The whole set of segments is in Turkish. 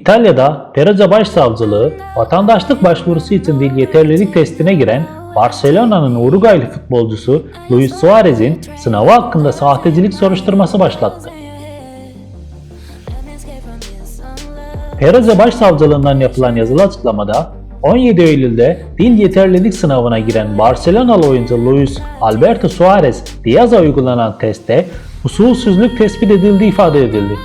İtalya'da Perugia Başsavcılığı vatandaşlık başvurusu için dil yeterlilik testine giren Barcelona'nın Uruguaylı futbolcusu Luis Suarez'in sınavı hakkında sahtecilik soruşturması başlattı. Perugia Başsavcılığından yapılan yazılı açıklamada 17 Eylül'de dil yeterlilik sınavına giren Barcelonalı oyuncu Luis Alberto Suarez Diaz'a uygulanan testte usulsüzlük tespit edildiği ifade edildi.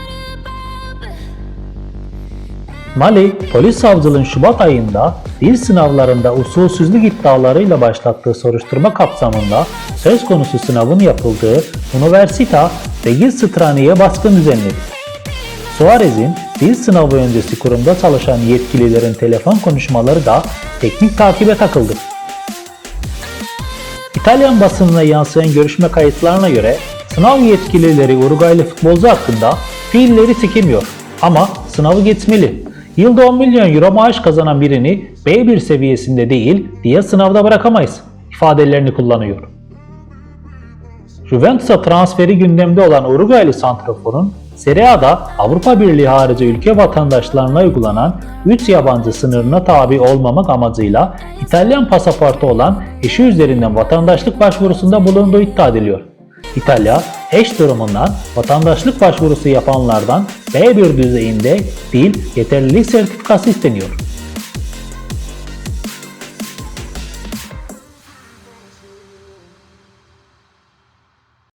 Mali, polis savcılığın Şubat ayında dil sınavlarında usulsüzlük iddialarıyla başlattığı soruşturma kapsamında söz konusu sınavın yapıldığı Universita Regis Strani'ye baskın düzenledi. Suarez'in dil sınavı öncesi kurumda çalışan yetkililerin telefon konuşmaları da teknik takibe takıldı. İtalyan basınına yansıyan görüşme kayıtlarına göre sınav yetkilileri Uruguaylı futbolcu hakkında fiilleri sikemiyor ama sınavı geçmeli. Yılda 10 milyon euro maaş kazanan birini B1 seviyesinde değil diye sınavda bırakamayız ifadelerini kullanıyor. Juventus'a transferi gündemde olan Uruguaylı santraforun Serie A'da Avrupa Birliği harici ülke vatandaşlarına uygulanan 3 yabancı sınırına tabi olmamak amacıyla İtalyan pasaportu olan eşi üzerinden vatandaşlık başvurusunda bulunduğu iddia ediliyor. İtalya, eş durumundan vatandaşlık başvurusu yapanlardan B1 düzeyinde dil yeterlilik sertifikası isteniyor.